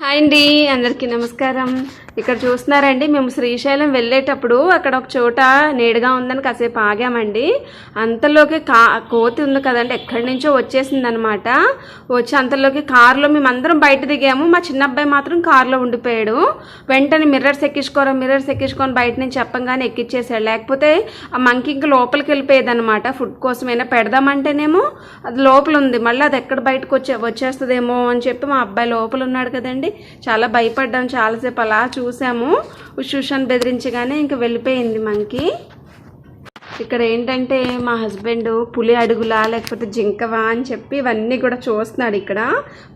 Hi అండి అందరికీ నమస్కారం. ఇక్కడ చూస్తున్నారండి మేము శ్రీశైలం వెళ్ళేటప్పుడు అక్కడ ఒక చోట నీడగా ఉందని కాసేపు ఆగామండి. అంతలోకి కా కోతి ఉంది కదండి ఎక్కడి నుంచో వచ్చేసింది అనమాట వచ్చి అంతలోకి కారులో మేము అందరం బయట దిగాము. మా చిన్న అబ్బాయి మాత్రం కారులో ఉండిపోయాడు. వెంటనే మిర్రర్స్ ఎక్కించుకోరా మిర్రర్స్ ఎక్కించుకొని బయట నుంచి చెప్పంగానే ఎక్కించేసాడు లేకపోతే ఆ మంకి ఇంకా లోపలికి వెళ్ళిపోయేదనమాట. ఫుడ్ కోసమైనా పెడదామంటేనేమో అది లోపల ఉంది. మళ్ళీ అది ఎక్కడ బయటకు వచ్చే వచ్చేస్తుందేమో అని చెప్పి మా అబ్బాయి లోపల ఉన్నాడు కదండి. చాలా భయపడ్డాం చాలాసేపు అలా చూసాము. ఉషుషాన్ని బెదిరించగానే ఇంకా వెళ్ళిపోయింది మనకి. ఇక్కడ ఏంటంటే మా హస్బెండ్ పులి అడుగులా లేకపోతే జింకవా అని చెప్పి ఇవన్నీ కూడా చూస్తున్నాడు ఇక్కడ.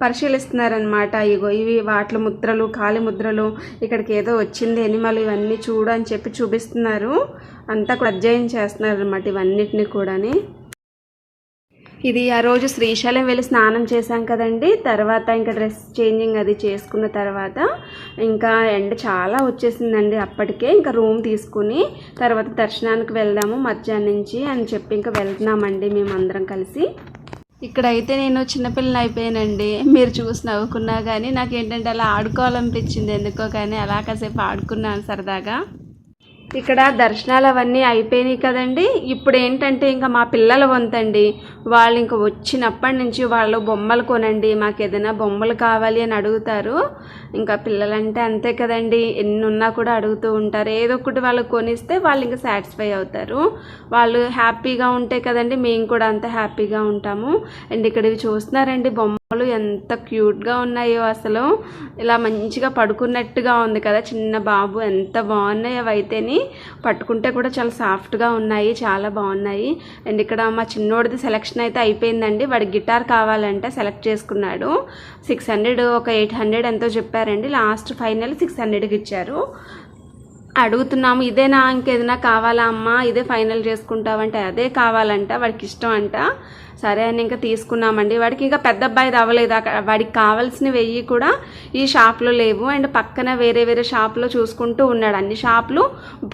పరిశీలిస్తున్నారనమాట ఇగో ఇవి వాటి ముద్రలు కాలి ముద్రలు ఇక్కడికి ఏదో వచ్చింది ఎనిమల్ ఇవన్నీ చూడు అని చెప్పి చూపిస్తున్నారు. అంతా కూడా అధ్యయనం చేస్తున్నారు అనమాట ఇవన్నిటిని కూడాని. ఇది ఆ రోజు శ్రీశైలం వెళ్ళి స్నానం చేశాం కదండి. తర్వాత ఇంకా డ్రెస్ చేంజింగ్ అది చేసుకున్న తర్వాత ఇంకా ఎండ చాలా వచ్చేసిందండి అప్పటికే. ఇంకా రూమ్ తీసుకుని తర్వాత దర్శనానికి వెళ్దాము మధ్యాహ్నం నుంచి అని చెప్పి ఇంకా వెళ్తున్నామండి మేము అందరం కలిసి. ఇక్కడైతే నేను చిన్నపిల్లని అయిపోయానండి. మీరు చూసి నవ్వుకున్నా కానీ నాకు ఏంటంటే అలా ఆడుకోవాలనిపించింది ఎందుకో కానీ అలా కాసేపు ఆడుకున్నాను సరదాగా. ఇక్కడ దర్శనాలు అవన్నీ అయిపోయినాయి కదండి. ఇప్పుడు ఏంటంటే ఇంకా మా పిల్లల వంతండి. వాళ్ళు ఇంకా వచ్చినప్పటి నుంచి వాళ్ళు బొమ్మలు కొనండి. మాకు ఏదైనా బొమ్మలు కావాలి అని అడుగుతారు. ఇంకా పిల్లలంటే అంతే కదండి. ఎన్ని ఉన్నా కూడా అడుగుతూ ఉంటారు. ఏదో ఒకటి వాళ్ళకి కొనిస్తే వాళ్ళు ఇంకా సాటిస్ఫై అవుతారు. వాళ్ళు హ్యాపీగా ఉంటే కదండి మేము కూడా అంత హ్యాపీగా ఉంటాము. అండ్ ఇక్కడ ఇవి చూస్తున్నారండి బొమ్మలు ఎంత క్యూట్గా ఉన్నాయో అసలు. ఇలా మంచిగా పడుకున్నట్టుగా ఉంది కదా చిన్న బాబు. ఎంత బాగున్నాయి అవి పట్టుకుంటే కూడా చాలా సాఫ్ట్గా ఉన్నాయి చాలా బాగున్నాయి. అండ్ ఇక్కడ మా చిన్నోడిది సెలెక్షన్ అయితే అయిపోయిందండి. వాడి గిటార్ కావాలంటే సెలెక్ట్ చేసుకున్నాడు. సిక్స్ హండ్రెడ్ ఒక ఎయిట్ హండ్రెడ్ ఎంతో చెప్పారండి. లాస్ట్ ఫైనల్ సిక్స్ హండ్రెడ్కి ఇచ్చారు. అడుగుతున్నాము ఇదేనా? ఇంకేదైనా కావాలా అమ్మా? ఇదే ఫైనల్ చేసుకుంటావంటే అదే కావాలంట వాడికి ఇష్టం అంట. సరే అని ఇంకా తీసుకున్నామండి. వాడికి ఇంకా పెద్ద అబ్బాయిది అవ్వలేదు. అక్కడ వాడికి కావాల్సిన వెయ్యి కూడా ఈ షాప్లో లేవు. అండ్ పక్కన వేరే వేరే షాప్లో చూసుకుంటూ ఉన్నాడు. అన్ని షాపులు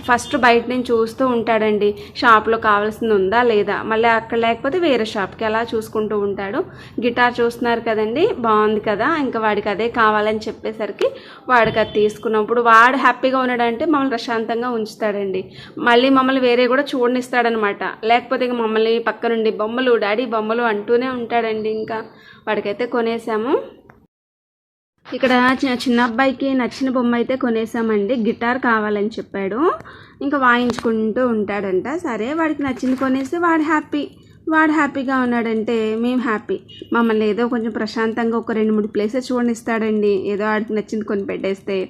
ఫస్ట్ బయట నుంచి చూస్తూ ఉంటాడండి. షాప్లో కావాల్సింది ఉందా లేదా? మళ్ళీ అక్కడ లేకపోతే వేరే షాప్కి అలా చూసుకుంటూ ఉంటాడు. గిటార్ చూస్తున్నారు కదండి? బాగుంది కదా? ఇంకా వాడికి అదే కావాలని చెప్పేసరికి వాడికి అది తీసుకున్నప్పుడు వాడు హ్యాపీగా ఉన్నాడంటే మమ్మల్ని ప్రశాంతంగా ఉంచుతాడండి. మళ్ళీ మమ్మల్ని వేరే కూడా చూడనిస్తాడనమాట. లేకపోతే ఇక మమ్మల్ని పక్క నుండి బొమ్మలు డాడీ బొమ్మలు అంటూనే ఉంటాడండి ఇంకా. వాడికైతే కొనేసాము. ఇక్కడ చిన్న అబ్బాయికి నచ్చిన బొమ్మ అయితే కొనేసామండి. గిటార్ కావాలని చెప్పాడు. ఇంకా వాయించుకుంటూ ఉంటాడంట. సరే వాడికి నచ్చింది కొనేసి వాడు హ్యాపీ. వాడు హ్యాపీగా ఉన్నాడంటే మేము హ్యాపీ. మమ్మల్ని ఏదో కొంచెం ప్రశాంతంగా ఒక రెండు మూడు ప్లేసెస్ చూడనిస్తాడండి. ఏదో ఆడికి నచ్చింది కొని పెట్టేస్తే.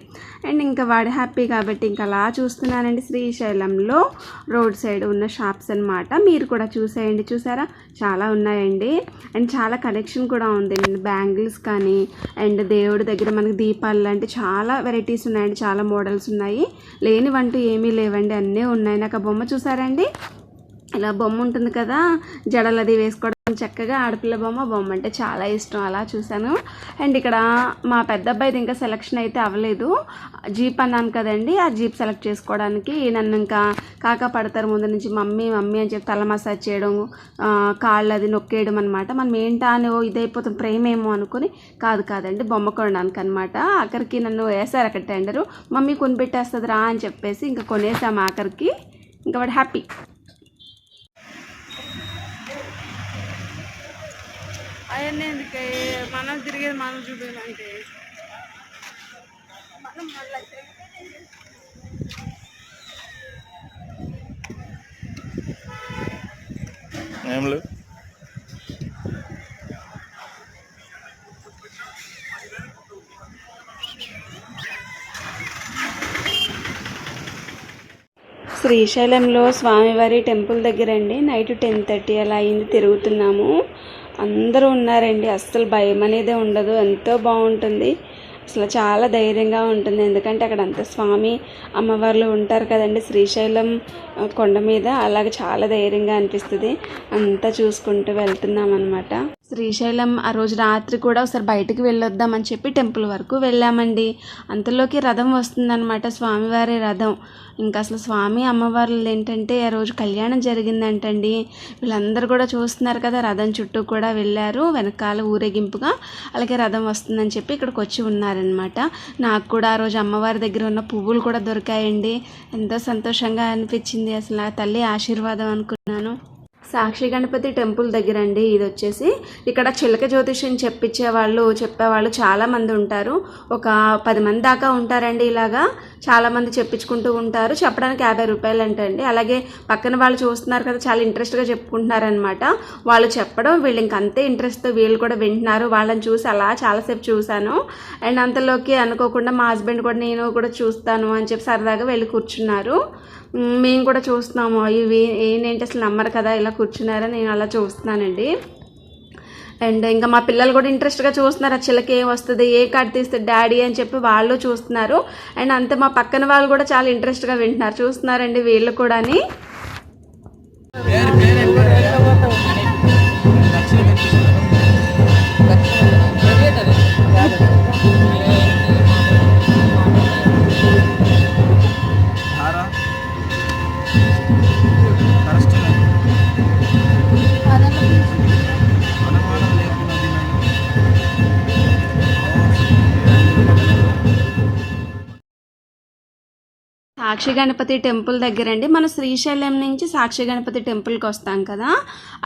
అండ్ ఇంకా వాడు హ్యాపీ కాబట్టి ఇంకా అలా చూస్తున్నానండి శ్రీశైలంలో రోడ్ సైడ్ ఉన్న షాప్స్ అన్నమాట. మీరు కూడా చూసేయండి. చూసారా? చాలా ఉన్నాయండి. అండ్ చాలా కలెక్షన్ కూడా ఉంది. బ్యాంగిల్స్ కానీ అండ్ దేవుడి దగ్గర మనకి దీపాలు లాంటి చాలా వెరైటీస్ ఉన్నాయండి. చాలా మోడల్స్ ఉన్నాయి. లేనివంటూ ఏమీ లేవండి. అన్నీ ఉన్నాయి. నాకు ఆ బొమ్మ చూసారండి ఇలా బొమ్మ ఉంటుంది కదా జడలు అది వేసుకోవడం చక్కగా ఆడపిల్ల బొమ్మ బొమ్మ అంటే చాలా ఇష్టం అలా చూశాను. అండ్ ఇక్కడ మా పెద్ద అబ్బాయిది ఇంకా సెలక్షన్ అయితే అవ్వలేదు. జీప్ అన్నాను కదండి ఆ జీప్ సెలెక్ట్ చేసుకోవడానికి నన్ను ఇంకా కాకా పడతారు ముందు నుంచి మమ్మీ మమ్మీ అని చెప్పి తల మసాజ్ చేయడం కాళ్ళు అది నొక్కేయడం అనమాట మనం ఏంటా అని ఓ ప్రేమ ఏమో అనుకుని కాదు కాదండి బొమ్మ కొనడానికి అనమాట ఆఖరికి నన్ను వేశారు అక్కడ టెండరు మమ్మీ కొనిపెట్టేస్తుంది రా అని చెప్పేసి ఇంకా కొనేసాము ఆఖరికి. ఇంకా వాడు హ్యాపీ అవన్నీ ఎందుకే? మనం తిరిగేది మనం చూపించాలంటే మనం మళ్ళీ ఏం లేవు శ్రీశైలంలో స్వామివారి టెంపుల్ దగ్గర అండి నైట్ టెన్ థర్టీ అలా అయింది. తిరుగుతున్నాము. అందరూ ఉన్నారండి. అస్సలు భయం అనేది ఉండదు. ఎంతో బాగుంటుంది. అసలు చాలా ధైర్యంగా ఉంటుంది. ఎందుకంటే అక్కడ అంత స్వామి అమ్మవార్లు ఉంటారు కదండి. శ్రీశైలం కొండ మీద. అలాగే చాలా ధైర్యంగా అనిపిస్తుంది. అంతా చూసుకుంటూ వెళ్తున్నాం అనమాట శ్రీశైలం ఆ రోజు రాత్రి కూడా ఒకసారి బయటికి వెళ్ళొద్దామని చెప్పి టెంపుల్ వరకు వెళ్ళామండి. అంతలోకి రథం వస్తుందన్నమాట. స్వామివారి రథం. ఇంకా అసలు స్వామి అమ్మవార్లు ఏంటంటే ఆ రోజు కళ్యాణం జరిగిందంటండి. వీళ్ళందరూ కూడా చూస్తున్నారు కదా రథం చుట్టూ కూడా వెళ్ళారు. వెనకాల ఊరేగింపుగా అలాగే రథం వస్తుందని చెప్పి ఇక్కడికి వచ్చి ఉన్నారనమాట నాకు కూడా ఆ రోజు అమ్మవారి దగ్గర ఉన్న పువ్వులు కూడా దొరికాయండి. ఎంతో సంతోషంగా అనిపించింది. అసలు ఆ తల్లి ఆశీర్వాదం అనుకున్నాను. సాక్షి గణపతి టెంపుల్ దగ్గర అండి ఇది వచ్చేసి ఇక్కడ చిలక జ్యోతిష్యం చెప్పించే వాళ్ళు చెప్పేవాళ్ళు చాలామంది ఉంటారు. ఒక పది మంది దాకా ఉంటారండి ఇలాగా. చాలామంది చెప్పించుకుంటూ ఉంటారు. చెప్పడానికి యాభై రూపాయలు అంటండి అలాగే పక్కన వాళ్ళు చూస్తున్నారు కదా చాలా ఇంట్రెస్ట్గా చెప్పుకుంటున్నారనమాట వాళ్ళు చెప్పడం వీళ్ళు ఇంక అంతే ఇంట్రెస్ట్తో వీళ్ళు కూడా వింటున్నారు. వాళ్ళని చూసి అలా చాలాసేపు చూశాను. అండ్ అంతలోకి అనుకోకుండా మా హస్బెండ్ కూడా నేను కూడా చూస్తాను అని చెప్పి సరదాగా వెళ్ళి కూర్చున్నారు. మేము కూడా చూస్తున్నాము. ఇవి ఏంటంటే అసలు నమ్మరు కదా? ఇలా కూర్చున్నారని నేను అలా చూస్తున్నానండి. అండ్ ఇంకా మా పిల్లలు కూడా ఇంట్రెస్ట్గా చూస్తున్నారు. ఆ చిల్లకి ఏం వస్తుంది? ఏ కార్డు తీస్తే డాడీ అని చెప్పి వాళ్ళు చూస్తున్నారు. అండ్ అంతే మా పక్కన వాళ్ళు కూడా చాలా ఇంట్రెస్ట్గా వింటున్నారు. చూస్తున్నారండి వీళ్ళు కూడా అని సాక్షి గణపతి టెంపుల్ దగ్గర అండి మనం శ్రీశైలం నుంచి సాక్షి గణపతి టెంపుల్కి వస్తాం కదా.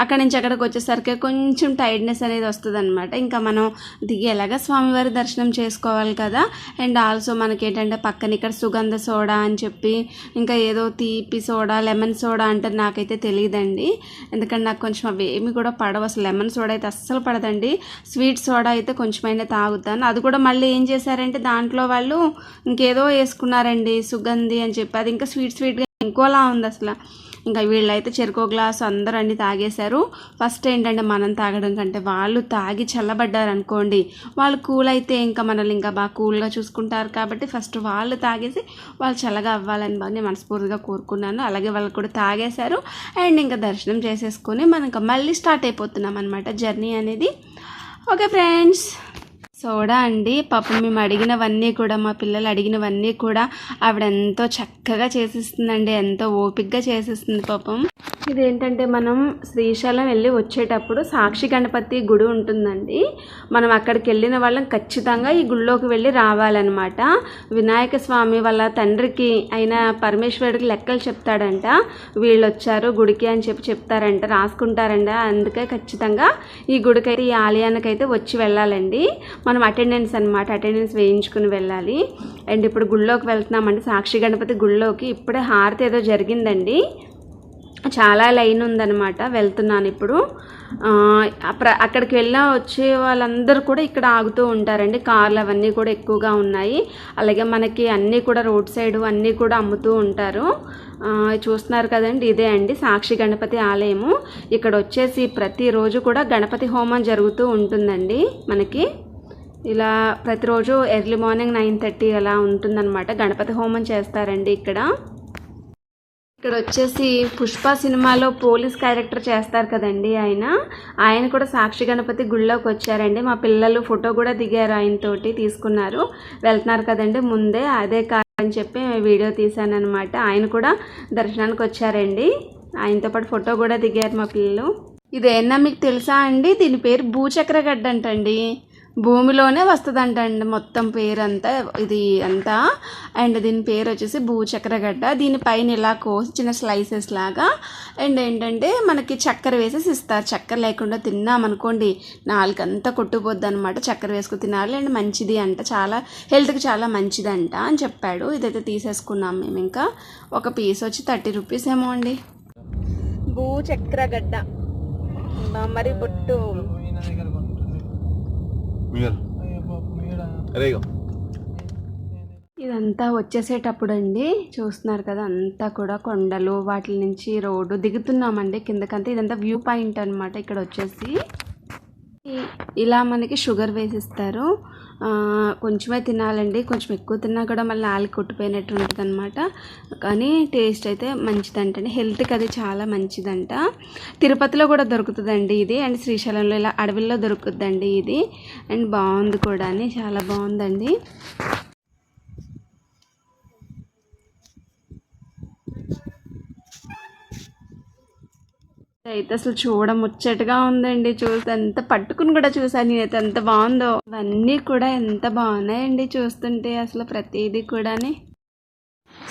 అక్కడ నుంచి అక్కడికి వచ్చేసరికి కొంచెం టైర్డ్నెస్ అనేది వస్తుంది అనమాట ఇంకా మనం దిగి ఎలాగ స్వామివారి దర్శనం చేసుకోవాలి కదా. అండ్ ఆల్సో మనకి ఏంటంటే పక్కన ఇక్కడ సుగంధ సోడా అని చెప్పి ఇంకా ఏదో తీపి సోడా లెమన్ సోడా అంటే నాకైతే తెలియదండి ఎందుకంటే నాకు కొంచెం అవి ఏమి కూడా పడవు. అసలు లెమన్ సోడా అయితే అస్సలు పడదండి. స్వీట్ సోడా అయితే కొంచెమైనా తాగుతాను. అది కూడా మళ్ళీ ఏం చేశారంటే దాంట్లో వాళ్ళు ఇంకేదో వేసుకున్నారండి సుగంధి అని చెప్పి. అది ఇంకా స్వీట్ స్వీట్గా ఇంకోలా ఉంది అసలు. ఇంకా వీళ్ళైతే చెరుకో గ్లాస్ అందరూ అన్ని తాగేశారు. ఫస్ట్ ఏంటంటే మనం తాగడం కంటే వాళ్ళు తాగి చల్లబడ్డారు అనుకోండి వాళ్ళు కూల్ అయితే ఇంకా మనల్ని ఇంకా బాగా కూల్గా చూసుకుంటారు కాబట్టి ఫస్ట్ వాళ్ళు తాగేసి వాళ్ళు చల్లగా అవ్వాలని బాగా నేను మనస్ఫూర్తిగా కోరుకున్నాను. అలాగే వాళ్ళు కూడా తాగేశారు. అండ్ ఇంకా దర్శనం చేసేసుకొని మనం ఇంకా మళ్ళీ స్టార్ట్ అయిపోతున్నాం అనమాట జర్నీ అనేది. Okay friends. సోడా అండి. పాపం మేము అడిగినవన్నీ కూడా మా పిల్లలు అడిగినవన్నీ కూడా ఆవిడ ఎంతో చక్కగా చేసిస్తుందండి. ఎంతో ఓపిక్గా చేసిస్తుంది పాపం. ఇదేంటంటే మనం శ్రీశైలం వెళ్ళి వచ్చేటప్పుడు సాక్షి గణపతి గుడి ఉంటుందండి. మనం అక్కడికి వెళ్ళిన వాళ్ళం ఖచ్చితంగా ఈ గుళ్ళోకి వెళ్ళి రావాలన్నమాట. వినాయక స్వామి వాళ్ళ తండ్రికి అయిన పరమేశ్వరుడికి లెక్కలు చెప్తాడంట. వీళ్ళు వచ్చారు గుడికి అని చెప్పి చెప్తారంట రాసుకుంటారంట. అందుకే ఖచ్చితంగా ఈ గుడికైతే ఈ ఆలయానికైతే వచ్చి వెళ్ళాలండి. మనం అటెండెన్స్ అనమాట అటెండెన్స్ వేయించుకుని వెళ్ళాలి. అండ్ ఇప్పుడు గుళ్ళోకి వెళ్తున్నామండి సాక్షి గణపతి గుళ్ళోకి ఇప్పుడే హారతి ఏదో జరిగిందండి. చాలా లైన్ ఉందన్నమాట వెళ్తున్నాను ఇప్పుడు. అక్కడికి వెళ్ళా వచ్చే వాళ్ళందరూ కూడా ఇక్కడ ఆగుతూ ఉంటారండి. కార్లు అవన్నీ కూడా ఎక్కువగా ఉన్నాయి. అలాగే మనకి అన్నీ కూడా రోడ్ సైడ్ అన్నీ కూడా అమ్ముతూ ఉంటారు. చూస్తున్నారు కదండి ఇదే అండి సాక్షి గణపతి ఆలయము. ఇక్కడ వచ్చేసి ప్రతిరోజు కూడా గణపతి హోమం జరుగుతూ ఉంటుందండి మనకి. ఇలా ప్రతిరోజు ఎర్లీ మార్నింగ్ నైన్ థర్టీ అలా ఉంటుందన్నమాట. గణపతి హోమం చేస్తారండి ఇక్కడ. ఇక్కడ వచ్చేసి పుష్ప సినిమాలో పోలీస్ క్యారెక్టర్ చేస్తారు కదండి ఆయన. ఆయన కూడా సాక్షి గణపతి గుళ్ళోకి వచ్చారండి. మా పిల్లలు ఫోటో కూడా దిగారు ఆయనతోటి తీసుకున్నారు. వెళ్తున్నారు కదండి ముందే. అదే కార్ అని చెప్పి వీడియో తీశాను అనమాట ఆయన కూడా దర్శనానికి వచ్చారండి. ఆయనతో పాటు ఫోటో కూడా దిగారు మా పిల్లలు. ఇదేనా మీకు తెలుసా అండి? దీని పేరు భూచక్రగడ్డ అంటండి భూమిలోనే వస్తుందంటండి మొత్తం పేరంతా ఇది అంతా. అండ్ దీని పేరు వచ్చేసి భూచక్రగడ్డ. దీనిపైన ఇలా కోసి చిన్న స్లైసెస్ లాగా. అండ్ ఏంటంటే మనకి చక్కెర వేసేసి ఇస్తారు. చక్కెర లేకుండా తిన్నామనుకోండి నాలుకంతా కొట్టుపోద్ది అనమాట చక్కెర వేసుకుని తినాలి. అండ్ మంచిది అంట. చాలా హెల్త్కి చాలా మంచిదంట అని చెప్పాడు. ఇదైతే తీసేసుకున్నాం మేము ఇంకా. ఒక పీస్ వచ్చి థర్టీ రూపీస్ ఏమో అండి. భూచక్రగడ్డ. మరి బొట్టు ఈయన దగ్గర కొనుక్కుంటుంది. మిగల్ అయ్యో పాపం, ఈడ. అరే ఇగో ఇదంతా వచ్చేసేటప్పుడు అండి చూస్తున్నారు కదా అంతా కూడా కొండలు వాటి నుంచి రోడ్డు దిగుతున్నామండి కిందకంతా. ఇదంతా వ్యూ పాయింట్ అనమాట ఇక్కడ వచ్చేసి ఇలా మనకి షుగర్ వేసిస్తారు. కొంచెమే తినాలండి. కొంచెం ఎక్కువ తిన్నా కూడా మళ్ళీ ఆలు కొట్టిపోయినట్టు ఉంటుంది అనమాట కానీ టేస్ట్ అయితే మంచిదంట హెల్త్కి అది చాలా మంచిదంట. తిరుపతిలో కూడా దొరుకుతుందండి ఇది. అండ్ శ్రీశైలంలో ఇలా అడవిలో దొరుకుతుందండి ఇది. అండ్ బాగుంది కూడా అని చాలా బాగుందండి. అయితే అసలు చూడ ముచ్చటగా ఉందండి. చూస్తే ఎంత పట్టుకుని కూడా చూసాను నేనైతే ఎంత బాగుందో. ఇవన్నీ కూడా ఎంత బాగున్నాయండి చూస్తుంటే అసలు ప్రతిదీ కూడాని.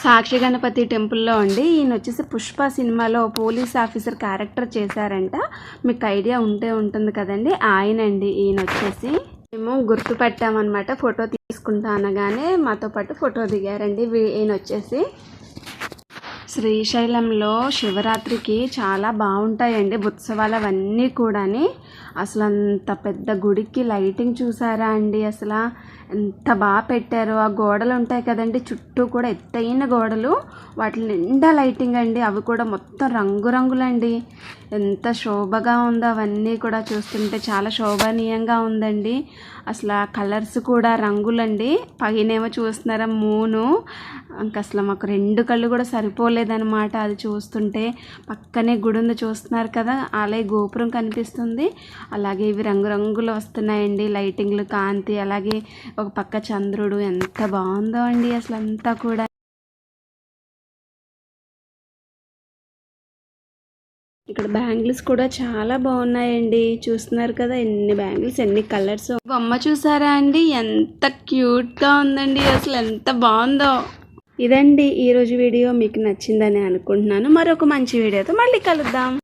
సాక్షి గణపతి టెంపుల్లో అండి. ఈయన వచ్చేసి పుష్ప సినిమాలో పోలీస్ ఆఫీసర్ క్యారెక్టర్ చేశారంట. మీకు ఐడియా ఉంటే ఉంటుంది కదండి. ఆయనండి ఈయన వచ్చేసి మేము గుర్తుపెట్టామన్నమాట ఫోటో తీసుకుంటా అనగానే మాతో పాటు ఫోటో దిగారండి. ఈయన వచ్చేసి శ్రీశైలంలో శివరాత్రికి చాలా బాగుంటాయండి ఉత్సవాలు అవన్నీ కూడాని. అసలు అంత పెద్ద గుడికి లైటింగ్ చూసారా అండి? అసలు ఎంత బాగా పెట్టారు. ఆ గోడలు ఉంటాయి కదండి చుట్టూ కూడా ఎత్తైన గోడలు. వాటి నిండా లైటింగ్ అండి అవి కూడా మొత్తం రంగురంగులండి. ఎంత శోభగా ఉందో అవన్నీ కూడా చూస్తుంటే చాలా శోభనీయంగా ఉందండి. అసలు ఆ కలర్స్ కూడా రంగులండి. పైనేమో చూస్తున్నారా మూను. ఇంకా అసలు మాకు రెండు కళ్ళు కూడా సరిపోలేదు. సరిపోలేదన్నమాట అది చూస్తుంటే పక్కనే గుడి ఉంది చూస్తున్నారు కదా అలాగే గోపురం కనిపిస్తుంది. అలాగే ఇవి రంగురంగులు వస్తున్నాయండి. లైటింగ్లు కాంతి అలాగే ఒక పక్క చంద్రుడు. ఎంత బాగుందో అండి అసలు అంతా కూడా. ఇక్కడ బ్యాంగిల్స్ కూడా చాలా బాగున్నాయండి. చూస్తున్నారు కదా ఎన్ని బ్యాంగిల్స్ ఎన్ని కలర్స్. బొమ్మ చూసారా అండి? ఎంత క్యూట్గా ఉందండి. అసలు ఎంత బాగుందో. ఇదండి ఈరోజు వీడియో మీకు నచ్చిందని అనుకుంటున్నాను. మరొక మంచి వీడియోతో మళ్ళీ కలుద్దాం.